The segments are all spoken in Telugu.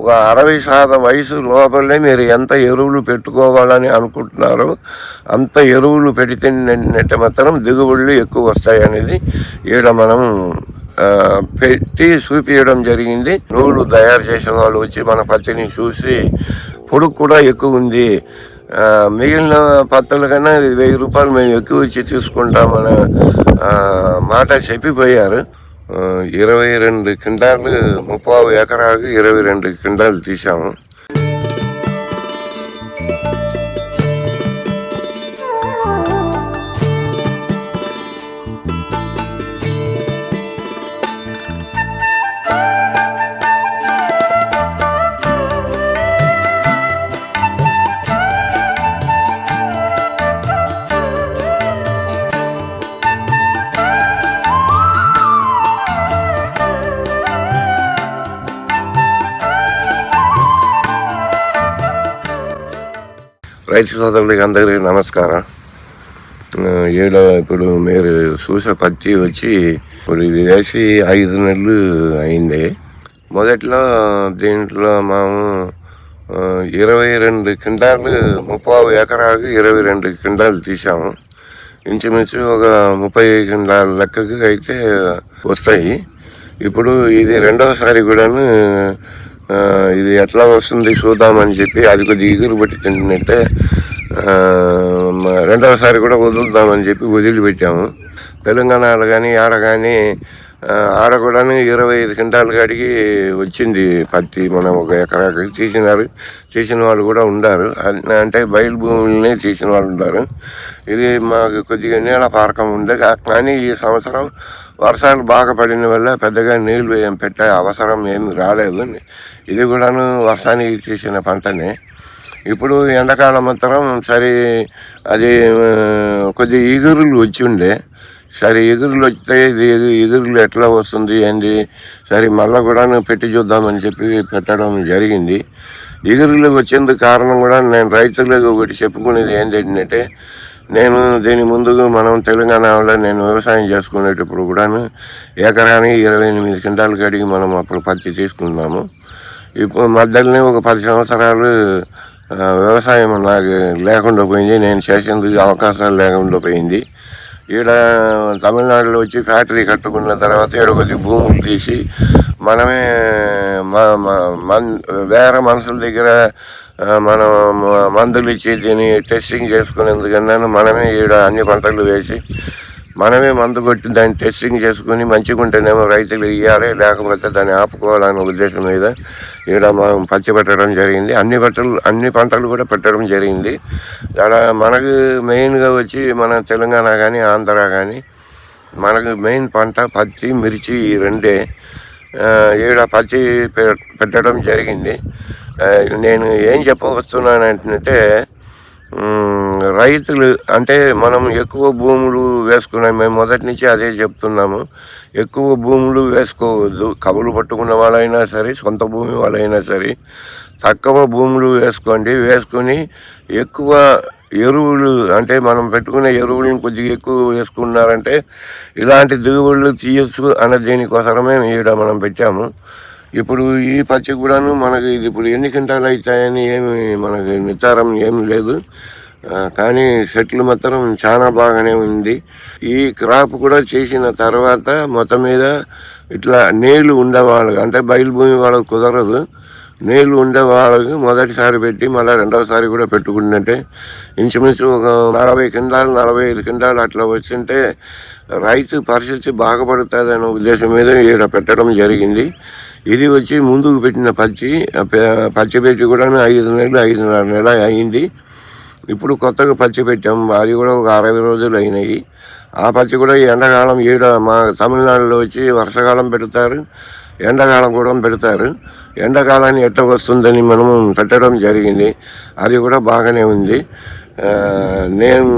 ఒక అరవై శాతం వయసు లోపలే మీరు ఎంత ఎరువులు పెట్టుకోవాలని అనుకుంటున్నారో అంత ఎరువులు పెడితే మాత్రం దిగుబడులు ఎక్కువ వస్తాయి అనేది ఈడ మనం పెట్టి చూపించడం జరిగింది. నూలు తయారు చేసిన వాళ్ళు వచ్చి మన పత్తిని చూసి పొడుగు కూడా ఎక్కువ ఉంది. మిగిలిన పత్తుల కన్నా వెయ్యి రూపాయలు మేము ఎక్కువ ఇచ్చి తీసుకుంటామని మాట చెప్పిపోయారు. ఇరవై రెండు క్వింటాలు ముప్పావు ఎకరాకు ఇరవై రెండు క్వింటాలు తీసాము రైతు సోదరులకి అందరికీ నమస్కారం. ఏడో ఈడ ఇప్పుడు మీరు చూసే పత్తి వచ్చి ఇప్పుడు ఇది వేసి ఐదు నెలలు అయింది. మొదట్లో దీంట్లో మేము ఇరవై రెండు క్వింటాలు ముప్పై ఎకరాకు ఇరవై రెండు క్వింటాలు తీసాము ఇంచుమించు ఒక ముప్పై క్వింటాల లెక్కకు అయితే వస్తాయి. ఇప్పుడు ఇది రెండవసారి కూడాను ఇది ఎట్లా వస్తుంది చూద్దామని చెప్పి అది కొద్దిగా ఎగురు పట్టి తింటుంటే రెండవసారి కూడా వదులుదామని చెప్పి వదిలిపెట్టాము తెలంగాణలో కానీ ఆడ కానీ ఆడ కూడా ఇరవై ఐదు క్వింటాల కాడికి వచ్చింది పత్తి మనం ఒక ఎకరాకి తీసినారు తీసిన వాళ్ళు కూడా ఉండారు. అంటే బయలు భూములనే తీసిన వాళ్ళు ఉన్నారు ఇది మాకు కొద్దిగా నీళ్ళ పారకం ఉండే కానీ ఈ సంవత్సరం వర్షాలు బాగా పడిన వల్ల పెద్దగా నీళ్ళు ఏం పెట్టే అవసరం ఏమి రాలేదు. ఇది కూడాను వర్షానికి తీసిన పంటనే. ఇప్పుడు ఎండాకాలం మాత్రం సరే అది కొద్ది ఎగురులు వచ్చి ఉండే. సరే ఎగురులు వస్తే ఇది ఎగురులు ఎట్లా వస్తుంది ఏంది? సరే మళ్ళీ కూడా పెట్టి చూద్దామని చెప్పి పెట్టడం జరిగింది. ఎగురులు వచ్చేందుకు కారణం కూడా నేను రైతులకు ఒకటి చెప్పుకునేది ఏంటంటే నేను దీని ముందు మనం తెలంగాణలో నేను వ్యవసాయం చేసుకునేటప్పుడు కూడాను ఎకరానికి ఇరవై ఎనిమిది క్వింటాలు కడిగి మనం అప్పుడు పత్తి తీసుకున్నాము. ఇప్పుడు మధ్యలోనే ఒక పది సంవత్సరాలు వ్యవసాయం నాకు లేకుండా పోయింది. నేను చేసేందుకు అవకాశాలు లేకుండా పోయింది. ఈడ తమిళనాడులో వచ్చి ఫ్యాక్టరీ కట్టుకున్న తర్వాత ఈడ కొద్ది భూములు తీసి మనమే మా మ- వేరే మనుషుల దగ్గర మనం మందులు ఇచ్చి దీన్ని టెస్టింగ్ చేసుకునేందుకన్నా మనమే ఈడ అన్ని పంటలు వేసి మనమే మందు కొట్టి దాన్ని టెస్టింగ్ చేసుకుని మంచిగా ఉంటేనేమో రైతులు ఇవ్వాలి లేకపోతే దాన్ని ఆపుకోవాలనే ఉద్దేశం మీద ఈడ మనం పచ్చి పెట్టడం జరిగింది. అన్ని పంటలు అన్ని పంటలు కూడా పెట్టడం జరిగింది. ఆడ మనకు మెయిన్గా వచ్చి మన తెలంగాణ కానీ ఆంధ్ర కానీ మనకు మెయిన్ పంట పత్తి మిర్చి ఈ రెండే. ఈడ పచ్చి పె- పెట్టడం జరిగింది. నేను ఏం చెప్పవస్తున్నానంటే రైతులు అంటే మనం ఎక్కువ భూములు వేసుకున్నాం. మేము మొదటి నుంచి అదే చెప్తున్నాము. ఎక్కువ భూములు వేసుకోవద్దు. కబులు పట్టుకున్న వాళ్ళైనా సరే సొంత భూమి వాళ్ళైనా సరే తక్కువ భూములు వేసుకోండి. వేసుకొని ఎక్కువ ఎరువులు అంటే మనం పెట్టుకునే ఎరువులను కొద్దిగా ఎక్కువ వేసుకున్నారంటే ఇలాంటి దిగుబడులు తీయొచ్చు అన్న దీనికోసమే ఈడ మనం పెట్టాము. ఇప్పుడు ఈ పచ్చి కూడాను మనకి ఇది ఇప్పుడు ఎన్ని క్వింటాలు అవుతాయని ఏమి మనకి నిర్ధారం ఏమి లేదు. కానీ చెట్లు మాత్రం చాలా బాగానే ఉంది. ఈ క్రాప్ కూడా చేసిన తర్వాత మొత్తం మీద ఇట్లా నీళ్ళు ఉండేవాళ్ళకి అంటే బయలు భూమి వాళ్ళకి కుదరదు. నీళ్ళు ఉండే వాళ్ళకి మొదటిసారి పెట్టి మళ్ళీ రెండవసారి కూడా పెట్టుకుంటుంటే ఇంచుమించు ఒక నలభై కింటాలు నలభై ఐదు కింటాలు అట్లా వచ్చింటే రైతు పరిస్థితి బాగుపడుతుంది అనే ఉద్దేశం మీద ఈడ పెట్టడం జరిగింది. ఇది వచ్చి ముందుకు పెట్టిన పచ్చి పచ్చి పెట్టి కూడా ఐదు నెలలు ఐదున్నర నెల అయింది. ఇప్పుడు కొత్తగా పచ్చి పెట్టాం. అది కూడా ఒక అరవై రోజులు అయినాయి. ఆ పచ్చి కూడా ఈ ఎండాకాలం ఈడ మా తమిళనాడులో వచ్చి వర్షాకాలం పెడతారు. ఎండాకాలం కూడా పెడతారు. ఎండాకాలాన్ని ఎట్ట వస్తుందని మనము పెట్టడం జరిగింది. అది కూడా బాగానే ఉంది. నేను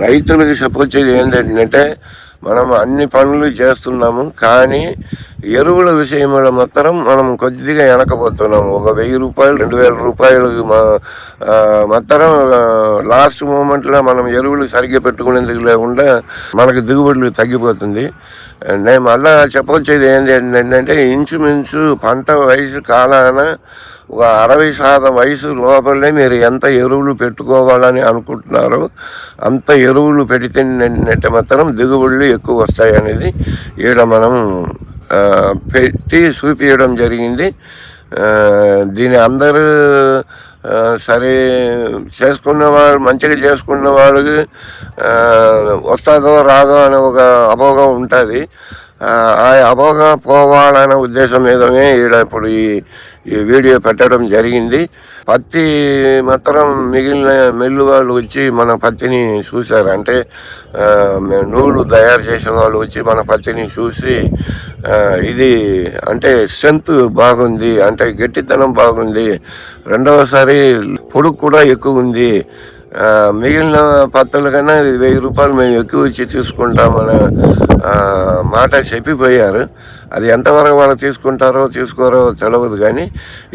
రైతులకు చెప్పొచ్చేది ఏంటంటే మనం అన్ని పనులు చేస్తున్నాము కానీ ఎరువుల విషయంలో మాత్రం మనం కొద్దిగా వెనకపోతున్నాము ఒక వెయ్యి రూపాయలు రెండు వేల రూపాయలు మా మాత్రం లాస్ట్ మూమెంట్లో మనం ఎరువులు సరిగ్గా పెట్టుకునేందుకు లేకుండా మనకు దిగుబడులు తగ్గిపోతుంది. నేను మళ్ళా చెప్పొచ్చేది ఏంటి ఏంటంటే ఇంచుమించు పంట వయసు కాలాన ఒక అరవై శాతం వయసు లోపలనే మీరు ఎంత ఎరువులు పెట్టుకోవాలని అనుకుంటున్నారో అంత ఎరువులు పెడితే నెట్ట మాత్రం దిగుబడులు ఎక్కువ వస్తాయి అనేది ఈడ మనం పెట్టి చూపించడం జరిగింది. దీని అందరూ సరే చేసుకున్నవాడు మంచిగా చేసుకున్న వాళ్ళకి వస్తుందో రాదో అనే ఒక అపోహం ఉంటుంది. ఆ అపోహ పోవాలనే ఉద్దేశం మీదనే ఈడ ఇప్పుడు ఈ ఈ వీడియో పెట్టడం జరిగింది. పత్తి మాత్రం మిగిలిన మిల్లు వాళ్ళు వచ్చి మన పత్తిని చూశారు. అంటే నూలు తయారు చేసే వాళ్ళు వచ్చి మన పత్తిని చూసి ఇది అంటే స్ట్రెంత్ బాగుంది అంటే గట్టితనం బాగుంది రెండవసారి పొడుగు కూడా ఎక్కువ ఉంది. మిగిలిన పత్తుల కన్నా ఇది వెయ్యి రూపాయలు మేము ఎక్కువ ఇచ్చి తీసుకుంటామని మాట చెప్పిపోయారు. అది ఎంతవరకు వాళ్ళు తీసుకుంటారో తీసుకోరో తెలియదు కానీ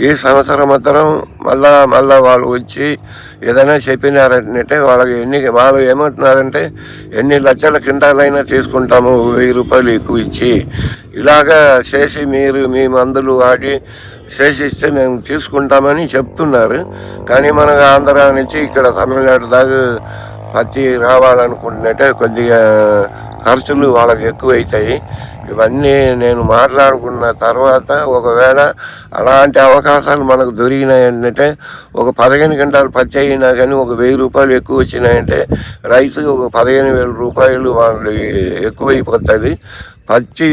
ఈ సంవత్సరం మాత్రం మళ్ళా మళ్ళా వాళ్ళు వచ్చి ఏదైనా చెప్పినారంటే వాళ్ళకి ఎన్ని వాళ్ళు ఏమంటున్నారంటే ఎన్ని లక్షల కింటాలైనా తీసుకుంటాము వెయ్యి రూపాయలు ఎక్కువ ఇచ్చి. ఇలాగా చేసి మీరు మీ మందులు వాడి చేసిస్తే మేము తీసుకుంటామని చెప్తున్నారు. కానీ మన ఆంధ్ర నుంచి ఇక్కడ తమిళనాడు దాకా పత్తి రావాలనుకుంటున్నట్టే కొద్దిగా ఖర్చులు వాళ్ళకి ఎక్కువ అవుతాయి ఇవన్నీ నేను మాట్లాడుకున్న తర్వాత ఒకవేళ అలాంటి అవకాశాలు మనకు దొరికినాయంటే ఒక పదిహేను గంటలు పచ్చి అయినా కానీ ఒక వెయ్యి రూపాయలు ఎక్కువ వచ్చినాయంటే రైతు ఒక పదిహేను వేల రూపాయలు వాళ్ళకి ఎక్కువైపోతుంది. పచ్చి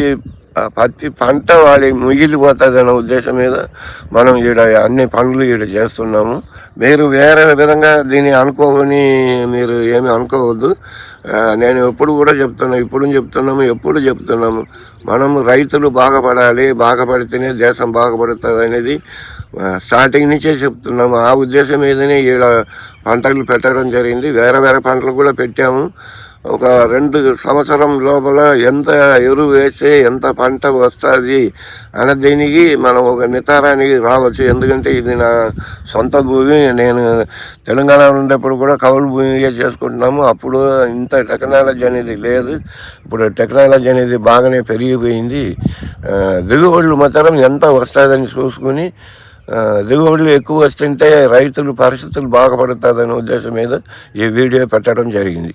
ఆ పత్తి పంట వాడి మిగిలిపోతుంది అనే ఉద్దేశం మీద మనం ఈడ అన్ని పనులు ఈడ చేస్తున్నాము. మీరు వేరే విధంగా దీన్ని అనుకోని మీరు ఏమి అనుకోవద్దు. నేను ఎప్పుడు కూడా చెప్తున్నా ఇప్పుడు చెప్తున్నాము ఎప్పుడు చెప్తున్నాము. మనం రైతులు బాగుపడాలి బాగుపడితేనే దేశం బాగుపడుతుంది అనేది స్టార్టింగ్ నుంచే చెప్తున్నాము. ఆ ఉద్దేశం మీదనే ఈడ పంటలు పెట్టడం జరిగింది. వేరే వేరే పంటలు కూడా పెట్టాము. ఒక రెండు సంవత్సరం లోపల ఎంత ఎరువు వేస్తే ఎంత పంట వస్తుంది అనే దీనికి మనం ఒక నితారానికి రావచ్చు. ఎందుకంటే ఇది నా సొంత భూమి నేను తెలంగాణ ఉండేప్పుడు కూడా కౌలు భూమిగా చేసుకుంటున్నాము. అప్పుడు ఇంత టెక్నాలజీ అనేది లేదు. ఇప్పుడు టెక్నాలజీ అనేది బాగానే పెరిగిపోయింది. దిగుబడులు మాత్రం ఎంత వస్తుందని చూసుకుని దిగుబడులు ఎక్కువ వస్తుంటే రైతులు పరిస్థితులు బాగుపడుతుందనే ఉద్దేశం మీద ఈ వీడియో పెట్టడం జరిగింది.